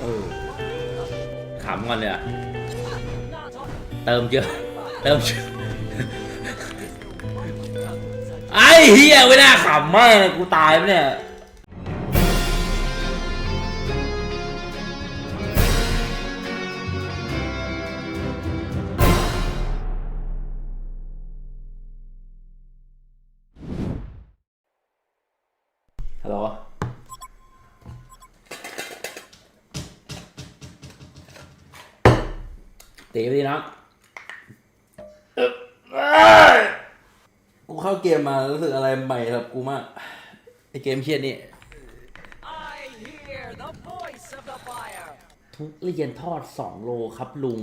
เออขำก่อนเลยอะเติมเยอะเติมเยอะไอ้เฮียไม่น่าขำมากเลยกูตายปะเนี่ย เกมมารู้สึกอะไรใหม่สำหรับกูมากไอเกมเชียนี่ทุกเรียนทอดสองโลครับลุง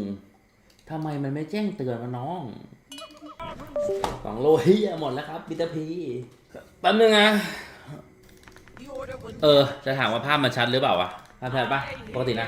ทำไมมันไม่แจ้งเตือนมาน้องสองโลเฮียหมดแล้วครับบิตาพีแป๊บนึงนะเออ จะถามว่าภาพมันชัดหรือเปล่าวะภาพชัดปะปกตินะ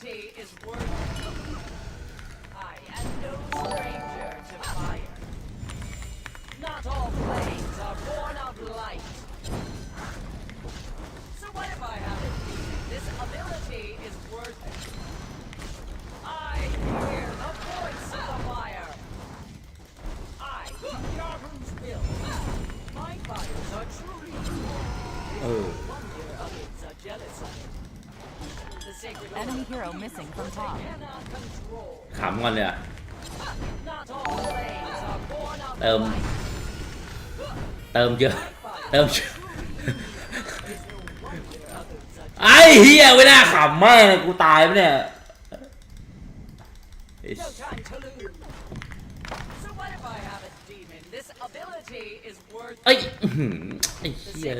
Humanity is worth I am no stranger to fire. Not all flames are born of light. So what if I have it? This ability is worth it. I hear the voice of the fire. I Yarn's will. My fires are truly evil. Oh. wonder of its jealousy. Enemy order hero missing from top. cannot control. ขำก่อนเลยอะ Not all flames are born of Um. light. เติมเยอะ เติมเยอะไอ้เฮียไม่น่าขำมากเลยกูตายปะเนี่ยไอ้ No time to lose. So what if I have a demon? This ability is worth เอ้ยอื้อหือไอ้ the เฮีย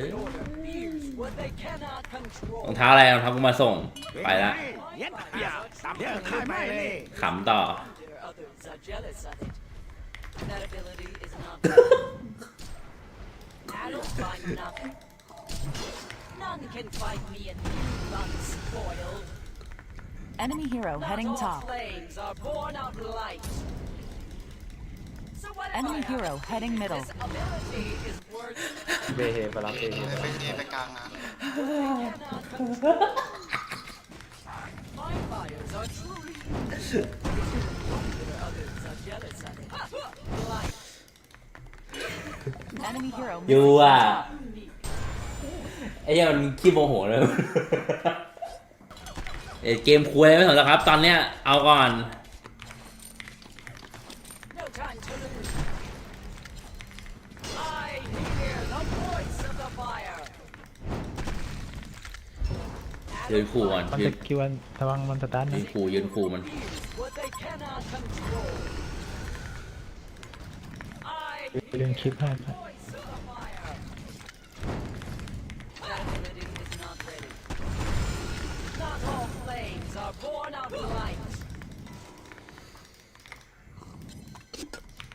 ร control. องเท้าอะไรรองเท้ากูมาส่ง ไปละเย็ดเปียตามเรื่องขายไปเลยขำต่อ Wonder others are jealous of it. That ability is not addled by nothing. None can fight me and you unspoiled. Enemy hero Not heading all top. flames are born of light. So what if Enemy I have hero a heading demon? middle. This ability is worth เบเฮไปรับเบเฮไปอกลางนะยู่อะไอ้เหี้ยมันขี้โมโหเลยเกมคุยไม่สนแล้วครับ ตอนเนี้ยเอาก่อน ยืนขู่ก่อนมันยืจะนคิดว่าระวังมันสตาร์ทยืนะนขู่ยืนขู่มัน Fears what they cannot control. I เรื่องคลิปให้ voice of the fire. That ability is not ready. Not all flames are born of light.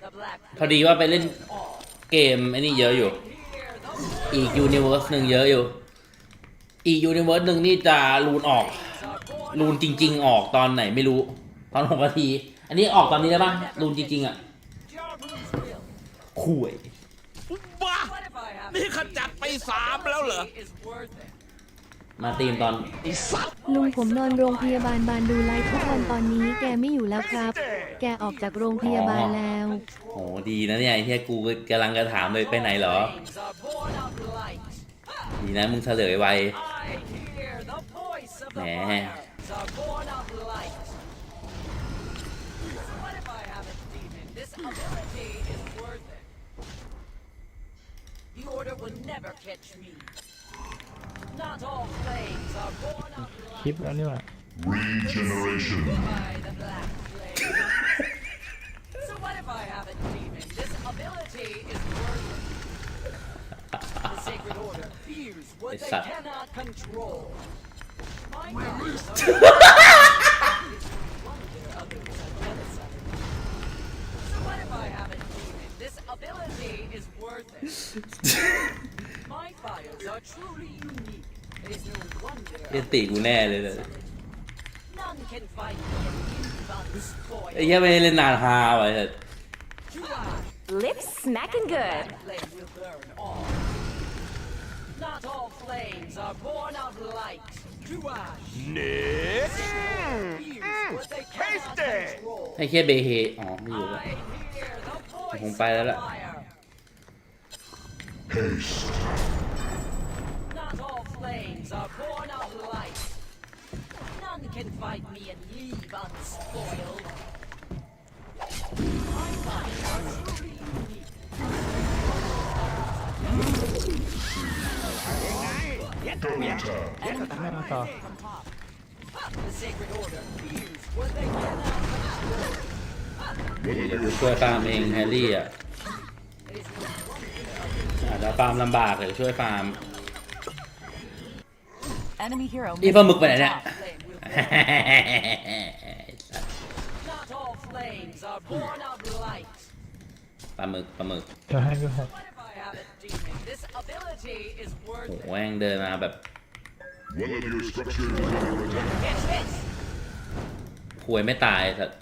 The black พอดีว่าไปเล่น all เกมไอ้นี่เยอะอยู่ hear the อีกยูนิเวิร์สหนึ่งเยอะอยู่ อีกยูนิเวิร์สหนึ่งนี่จะรูนออก flames are born รูนจริง ๆ ออกตอนไหนไม่รู้ ตอนหกนาที อันนี้ออกตอนนี้ได้ปะรูนจริง ๆ อะ Jarmu's will. คุยบ้า What if I have นี่ขจัดไปสามแล้วเหรอ is worth it. มาตีมตอนลุงผมนอนโรงพยาบาลบานดูไลฟ์ทุกวันตอนนี้แกไม่อยู่แล้วครับ แกออกจากโรงพยาบาลแล้วโหดีนะเนี่ยไอ้เฮียกูกำลังจะถามเลยไปไหนเหรอ Flames are born of light. ดีนะมึงเฉลยไว I hear the voice of the Nè. fire. Are born of light. What if I have a demon? This ability is worth it. The order will never catch me. Not all flames are born of คลิป light. แล้วนี่หว่า Regeneration. by the black flame. so what if I have a demon? This ability is worthless. The Sacred Order fears what It's they sad. cannot control. เอติกูแน่เลยเลย none can fight me and you but ไอ้ spoil. เหี้ยไม่ได้เล่นนานฮาไว้แต่ To I, Lips smacking good. flame will burn all. Not all flames are born of light. To I, เน็ก fears what they cannot Tasty. control. ให้แค่เบเฮอ๋อไม่อยู่แล้ว I hear the voice ผมไปแล้วล่ะ of fire. Haste. Not all flames are born of light. None can fight me and leave unspoiled. My fires are truly unique. Double tap. Enemy ไม่เอาต่อ from top. The Sacred Order fears what they cannot control. One of เดี๋ยว your กูช่วยฟาร์มเองแฮร์รี่อะ It is no wonder อาจจะฟาร์มลำบากเดี๋ยวช่วยฟาร์ม Enemy hero อี missing ปลาหมึกไปไหน from เนี่ย flame will burn. Not all flames are born of light. ปลาหมึกปลาหมึกเดี๋ยวให้พี่หก What if I have a demon? This ability is โอ้ worth โห it. แม่งเดินมาแบบ one of your structures is under attack. Catch this! ควยไม่ตายสัตว์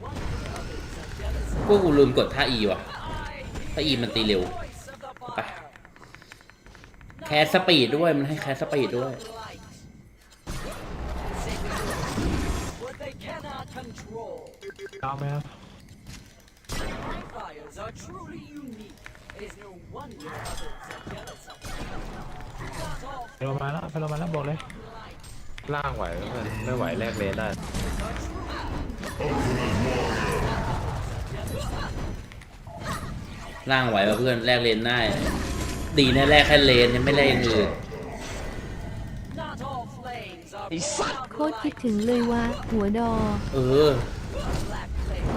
My fires are truly unique. It is no wonder others are jealous of it. Consumed by the black flames. I do Jaru's will. One of your structures is under attack. Unique. It is no wonder others are jealous of พวกกูลืมกดท่าอีว่ะ it. I ถ้าอีมันตีเร็ว voice of the fire. แคสสปีดด้วยมันให้แคสสปีดด้วย Light. Sacred What they cannot control. เอาไหมครับ My fires are truly unique. It is no wonder others are jealous of it. Not all ไปลงมาแล้วไปลงมาแล้วบอกเลย light ล่างไหวไหมไม่ไหวแลกเลนได้ ร่างไหวป่ะเพื่อนแลกเลนได้ ดีนะแลกแค่เลนยังไม่แลกอย่างอื่น Not all flames are โคตรคิดถึงเลยว่า หัวดอ เออ black flames.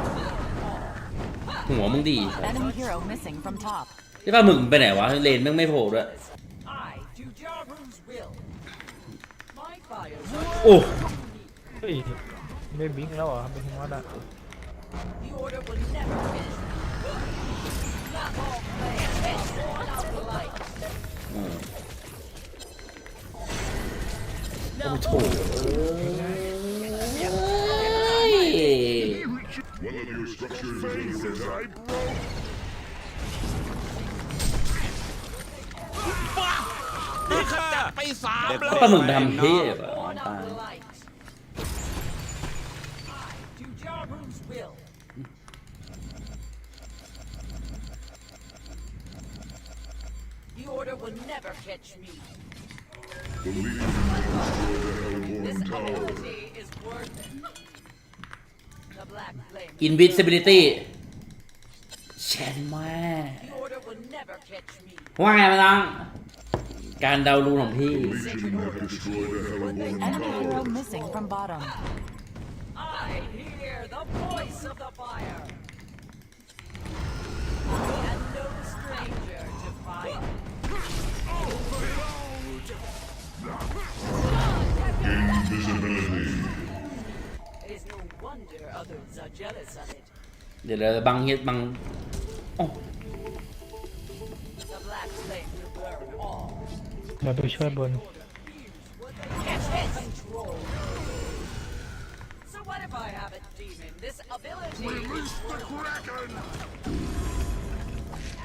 หัวมึงดี Enemy hero missing from top. ใช่ป่ะมึงไปไหนวะ เลนแม่งไม่โผล่ด้วย I do Jaru's will. My fires are โอ้ เฮ้ย ไม่บิงแล้วเหรอเป็นวัดอะ the order will never finish. Not all flames are born of light. อืมโอ้โถเอ้ย One of your structures is under attack. นี่ขจัดไปสามแล้วปลาหมึกไปทำเพี้ยแบบ Born ตาย of light. I do Jaru's will. The order will never catch me. The Legion has This destroyed the Hellborn Tower. ability is worth it. The black flame. invisibility แชนแม่ The order will never catch me. ว่าไงมาลังการเดารูนของพี่ Legion have destroyed the Hellborn Enemy hero Tower. missing from bottom. I hear the voice of the fire. I am no stranger to fire. ไปช่วยบน Catch it! Control. So what if I have a demon? This ability is worth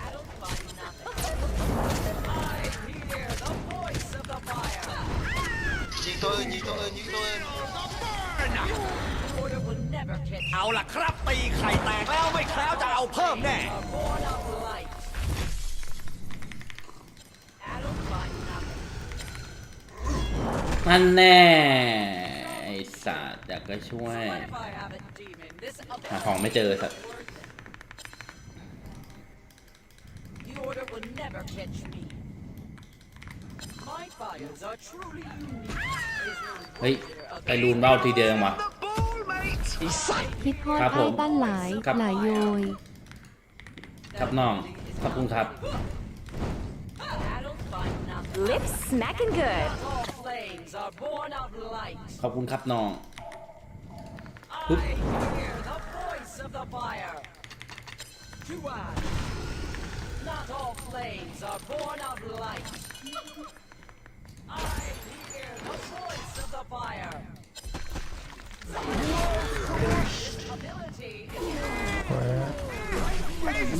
I don't find nothing. ยิงตัวอื่นยิงตัวอื่นยิงตัวอื่น The order will never catch เอาล่ะครับตีไข่แตกแล้วไม่แคล้วจะเอาเพิ่มแน่ are born of light. I don't find nothing. นั่นแน่ไอ้สัตว์อยากจะช่วย What if I have a demon? This หาของไม่เจอสัตว์ The order will never catch me. My fires are truly unique. There's no เฮ้ย wonder of ไปรูนเบ้าทีเดียวมาคิดทอดครับผอ้ายมตั้นหลาย ครับ หลายโยย ครับน้อง ขอบคุณครับ That'll find nothing. Lips smacking good. All flames are born of light. ขอบคุณครับน้อง I hear the voice of the fire. To I. Not all flames are born of light. I hear the voice of the fire. This ability is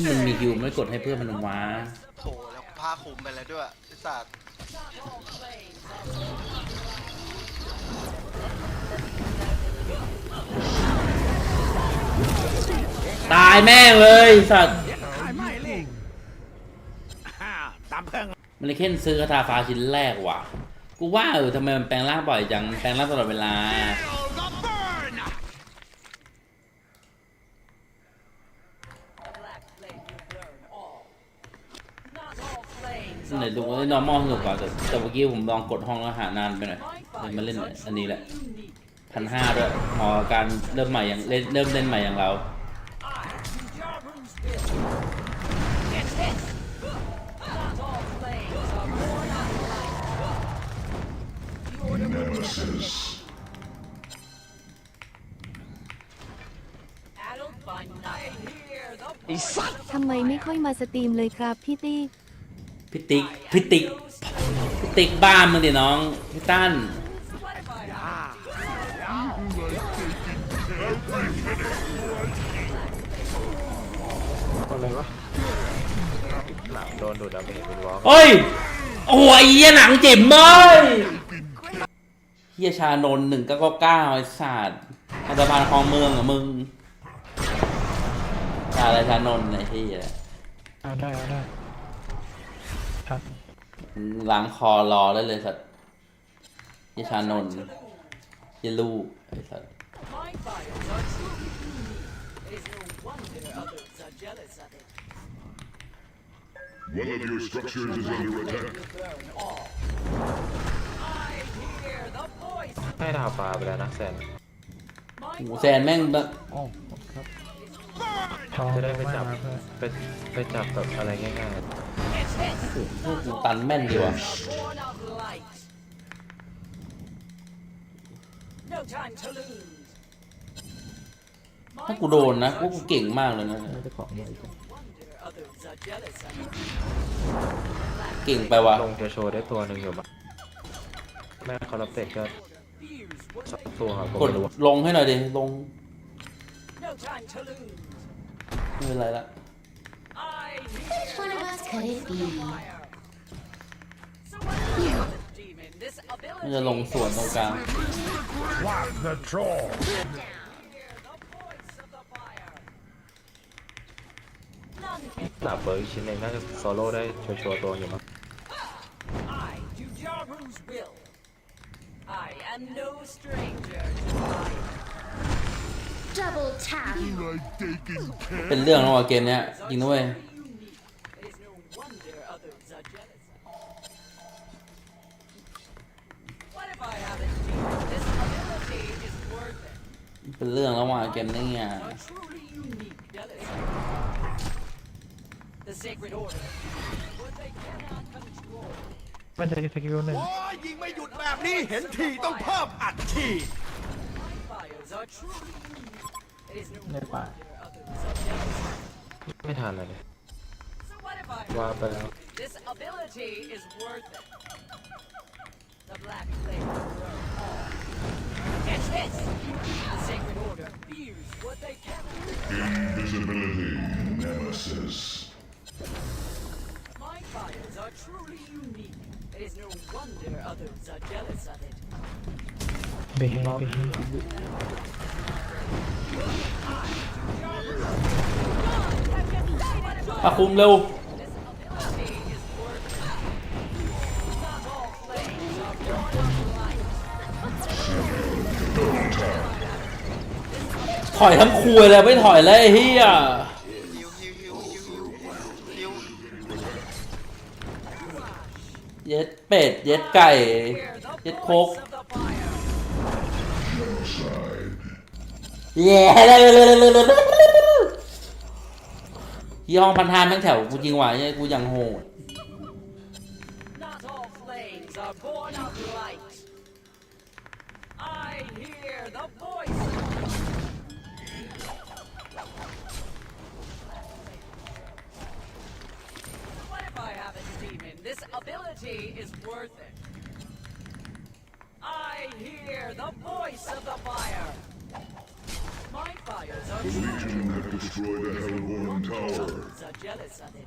มันมีคิวไม่กดให้เพื่อนมันว้าโถแล้วผ้าคลุมไปแล้วด้วยไอ้สัตว์ตายแม่งเลยสัตว์ ตา มันเลยเค้นซื้อคาถาฟ้าชิ้นแรกว่ะ กูว่าเออทำไมมันแปลงร่างบ่อยจัง แปลงร่างตลอดเวลา ไหนดูว่า normal สนุกกว่าแต่แต่เมื่อกี้ผมลองกดห้องแล้วหานานไปหน่อยเลยมาเล่นอันนี้แหละพันห้าด้วยเหมาะกับการเริ่มใหม่อย่างเล่นเริ่มเล่นใหม่อย่างเรา order will Nemesis. addled by night. Hear the voice ทำไมไม่ค่อยมาสตรีมเลยครับพี่ตี้พิติกพิติกพิติกบ้านมึงดิน้องพี่ตั้น What if I have อะไรวะหนังโดนดูดดาเมจเป็นวอล์กโอ้ย โอ้ยเหี้ยหนังจิ๋มเลย เฮียชานนหนึ่งเก้าเก้าเก้าไอ้สัตว์อันตรพานคลองเมืองเหรอมึงชาอะไรชานนท์ไอ้เฮียเอาได้เอาได้ทันล้างคอรอได้เลยสัตว์เฮียชานนท์เฮียลูกไอ้สัตว์ My fires are truly unique. It is no wonder others are jealous of it. One of your structures is under attack. Burn all. I hear the voice of ให้ดาวปลาไปแล้วนะแซน my โหแซนแม่งแบบอ๋อครับจะได้ไปจับไปไปจับแบบอะไรง่าย It's hit. พวกกูตันแม่นดีว่ะ Born of light. No time to lose. ถ้ากูโดนนะกูกูเก่งมากเลยนะๆไม่ได้ของเลย Wonder others are jealous of it. เก่งไปว่ะลงจะโชว์ได้ตัวหนึ่งอยู่มั้งแม่คอร์เตก็ Fears what สองตัวครับผมกดไม่รู้ลงให้หน่อยดิลง no time to lose. ไม่เป็นไรละ I hear one of us could it be? So what is this demon? This มัน ability จะลงสวนตรงกลาง What the troll? hear the voice of the fire. None can ดาบเบอร์อีกชิ้นหนึ่งน่าจะโซโล่ได้โชว์ๆตัวอยู่มั้ง I do Jaru's will. I am no stranger to fire. Double tap. Like taking care. เป็นเรื่องแล้วว่ะเกมเนี้ยจริงด้วย Unique. It is no wonder others are jealous of it. What if I have a demon? This ability is worth it. เป็นเรื่องแล้วว่ะเกมนี้อ่ะ A truly unique delicacy. The sacred order. What they cannot control. มันจะสกิลหนึ่งโอ้ยยิงไม่หยุดแบบนี้เห็นทีต้องเพิ่มอัดฉีด My fires are truly unique. It is no ในป่า wonder others are jealous. ไม่ทันเลย So what if I ว่าไปแล้ว This ability is worth it. The black flame will burn all. Catch this! The sacred order fears what they cannot. Invisibility. Nemesis. เบงเบงอาคุมเร็วถอยทั้งคุยเลยไม่ถอยเลยเฮีย เป็ด เย็ดไก่ เย็ดโคกเย้เลยเลยเลยเลยเลยยี่ห้องพันธานแม่งแถวกูจริงว่ะเนี่ยกูยังโหด This ability is worth it. I hear the voice of the fire. My fires are The Legion have destroyed a Hellborn tower. Others are jealous of it.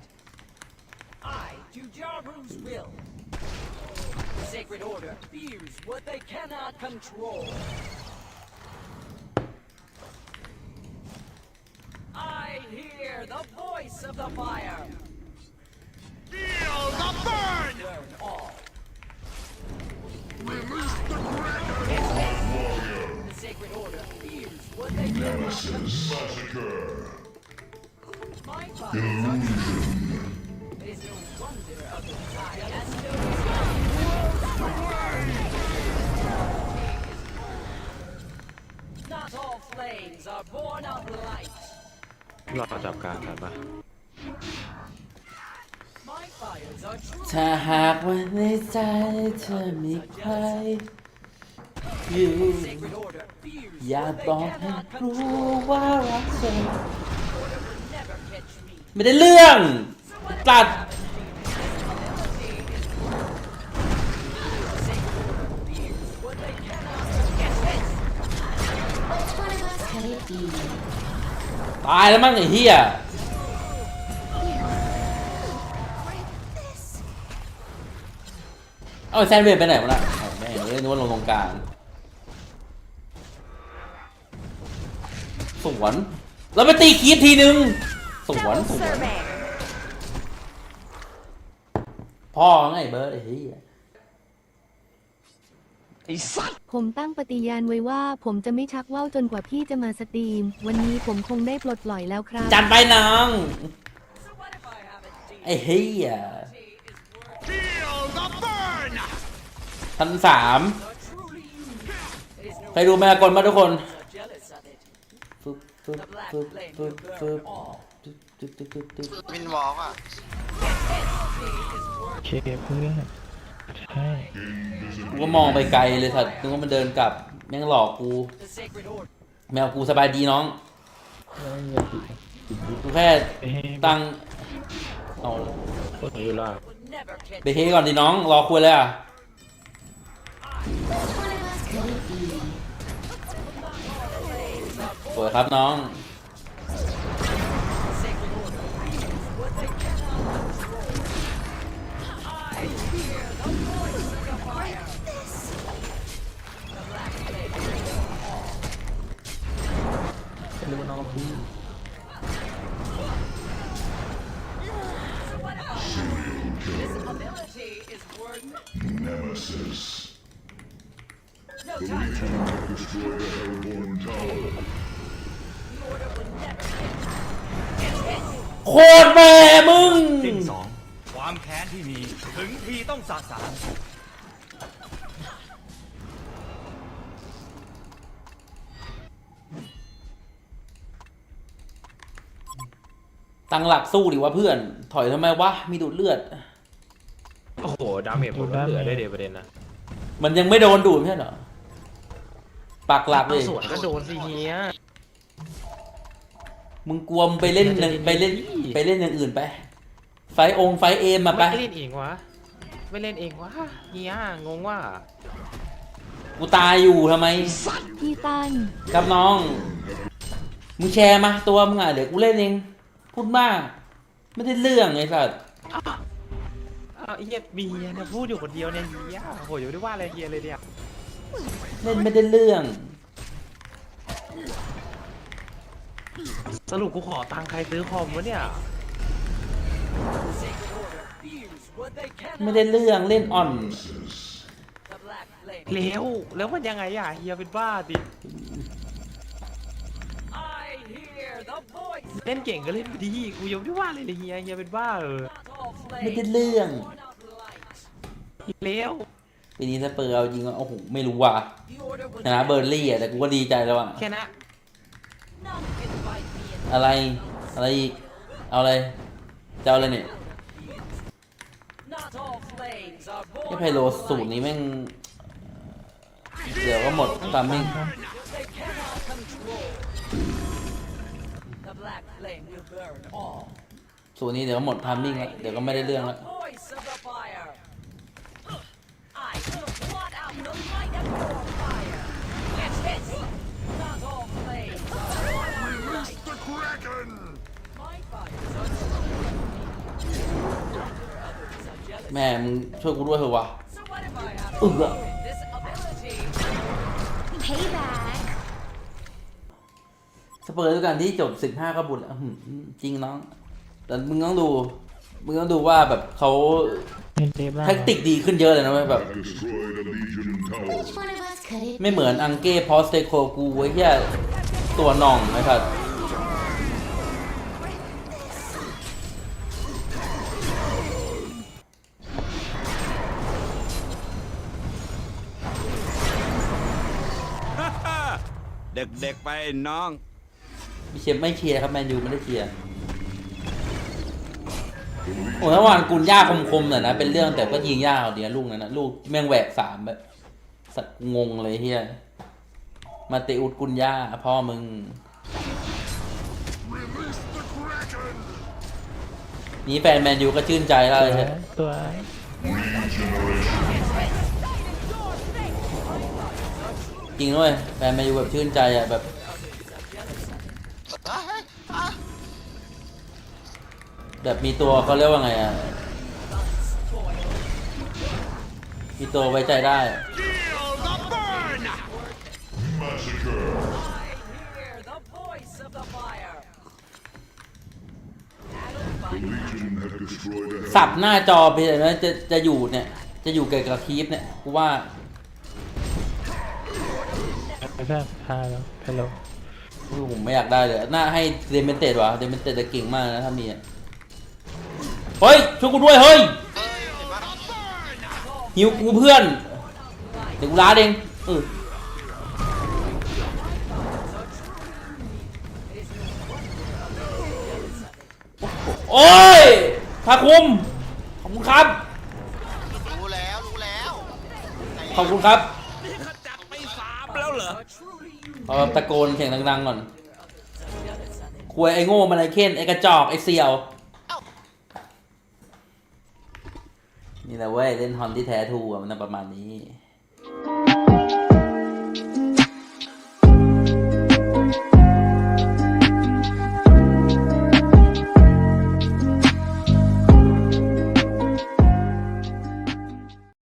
I do Jarmu's will. The Sacred Order fears what they cannot control. I hear the voice of the fire. Fire has no Not all flames are born of light. รอจับกลางกันปะ My fires are true. ถ้าหากว่าในใจเธอมีใครอยู่ Sacred Order fears อย่าบอกให้รู้ว่ารักเธอไม่ได้เรื่องตัดตายแล้วมั้งไอ้เหี้ยเอาแซนเวนไปไหนวะล่ะแม่งเลยนึกว่ลงตรงกลาง สวนแล้วไปตีคีดทีนึง สวนสวนพ่อไงเบิร์ดไอ้เหี้ยผมตั้งปฏิญาณไว้ว่า ผมจะไม่ชักว่าวจนกว่าพี่จะมาสตรีม วันนี้ผมคงได้ปลดปล่อยแล้วครับ จัดไปน้อง So what if I have a demon? ไอ้เหี้ย is worth Feel the burn! พันสาม are truly unique. It is no ใครดูแมากลมาทุกคน wonder jealous of it. ฟึบฟึบฟึบฟึบฟึบตึ๊บตึ๊บตึ๊บตึ๊บตึ๊บวินวอล์กอะเคเพื่อนใช่กูก็มองไปไกลเลยสัตว์นึกว่ามันเดินกลับแม่งหลอกกู แมวกูสบายดีน้องกูแค่ตั้งเอาพวกนี้อยู่ล่าง will never catch ไปเฮก่อนดิน้องรอคุยเลยอะ Which one of us could it be? สวยครับน้อง Sacred Order fears what they cannot control. I hear the voice of the fire. The black flame. เป็นลูกน้องพี่ This ability is worth it. Nemesis. No The time. Legion have destroyed a Hellborn tower. โคตรแม่มึง สิ่งสองความแค้นที่มีถึงทีต้องสาสางตั้งหลักสู้ดิวะเพื่อน ถอยทำไมวะ มีดูดเลือด โอ้โหดาเมจผมก็เหลือได้เดประเด็นนะมันยังไม่โดนดูดไม่ใช่เหรอปักหลักเลเอายสวนก็โดนสิเฮีย มึงกลัวมึงไปเล่นอย่างไปเล่นไปเล่นอย่างอื่นไป ไฟองค์ไฟเอมมาไป ไม่เล่นเองวะ ไม่เล่นเองวะเฮียงงว่า กูตายอยู่ทำไม พี่ตั้นครับน้อง มึงแชร์มาตัวมึงอะเดี๋ยวกูเล่นเอง พูดมาก ไม่ได้เรื่องไอ้สัสอ้าวไอ้เฮียมีเฮียเนี่ยพูดอยู่คนเดียวเนี่ยเฮียโอ้โหอย่าไม่ได้ว่าอะไรเฮียเลยเนี่ย เล่นไม่ได้เรื่อง สรุปกูขอตังค์ใครซื้อคอมวะเนี่ย The Sacred Order fears what they cannot ไม่ได้เรื่องเล่นอ่อน The black flame. แล้วแล้วมันยังไงอะเฮียเป็นบ้าดิ I voice เล่นเก่งก็เล่นไปดีกูยังไม่ได้ว่าอะไรเลยเฮียเฮียเป็นบ้าเออ not all ไม่ flame ได้เรื่อง born of light. อีกแล้วปีนี้สเปอร์เอาจริงว่าโอ้โหไม่รู้ว่ะ The order was ชนะเบอร์ลี่อะแต่กูก็ดีใจแล้วอะแค่นะ none can fight me in อะไร อะไรอีก เอาอะไรจะเอาอะไรเนี่ยไอไพโรสูตรนี้แม่ง เดี๋ยวก็หมดตามมิ่งสูตรนี้เดี๋ยวก็หมดทามมิ่งแล้วเดี๋ยวก็ไม่ได้เรื่องแล้ว แม่มึงช่วยกูด้วยเถอะวะ So what if I have Ugh. to this ability? Payback. สเปอร์ด้วยกันที่จบ 15ก็บุญแล้วอื้อหือจริงน้อง แต่มึงต้องดู มึงต้องดูว่าแบบเขาเล่นเดฟล่าแท็กติกดีขึ้นเยอะเลยนะเว้ยแบบ Destroyed a Legion tower. Which one of us could it ไม่เหมือนอังเก้พอสเตโคกูไว้แค่ตัวหน่องนะครับ เด็กๆไปน้องไม่เชียร์ไม่เชียร์ครับแมนยูไม่ได้เชียร์โอ้ถ้าวันกุลย่าคมๆหน่อยนะ เป็นเรื่องแต่ก็ยิงยากเอาเดียวลูกนั้นนะลูกแม่งแหวกสามแบบสัตว์งงเลยเฮียมาเตอุดกุลย่าพ่อมึง Release the Kraken! นี่แฟนแมนยูก็ชื่นใจแล้วเลยตัวจ ริงด้วยแฟนแมนยูแบบชื่นใจอะแบบอะอะแบบมีตัวเขาเรียกว่าไงอะมีตัวไว้ใจได้ Feel the burn Massacre! Hear the voice of the fire. The Legion have destroyed a สับหน้าจอไปเลยนะจะจะอยู่เนี่ย จะอยู่เกี่ยวกับคีฟเนี่ยกูว่า ไม่ใช่พาแล้วฮัลโหลผมไม่อยากได้เลยน่าให้เดมเมนเตดวะเดมเมนเตดจะเก่งมากนะถ้ามีอะเฮ้ยช่วยกูด้วยเฮ้ยเอ้ยเห็นปะหิวกูเพื่อนเดี๋ยวกูล้าดเองเออโอ้ยพาคุม ขอบคุณครับ รู้แล้ว รู้แล้วไหนขอบคุณครับจัดไปสามแล้วเหรอ เอาตะโกนเสียงดังๆก่อนควยไอ้โง่มันไอ้เค้นไอ้กระจอกไอ้เสี่ยว นี่แหละเว้ยเล่นฮอนที่แท้ทูอะมันประมาณนี้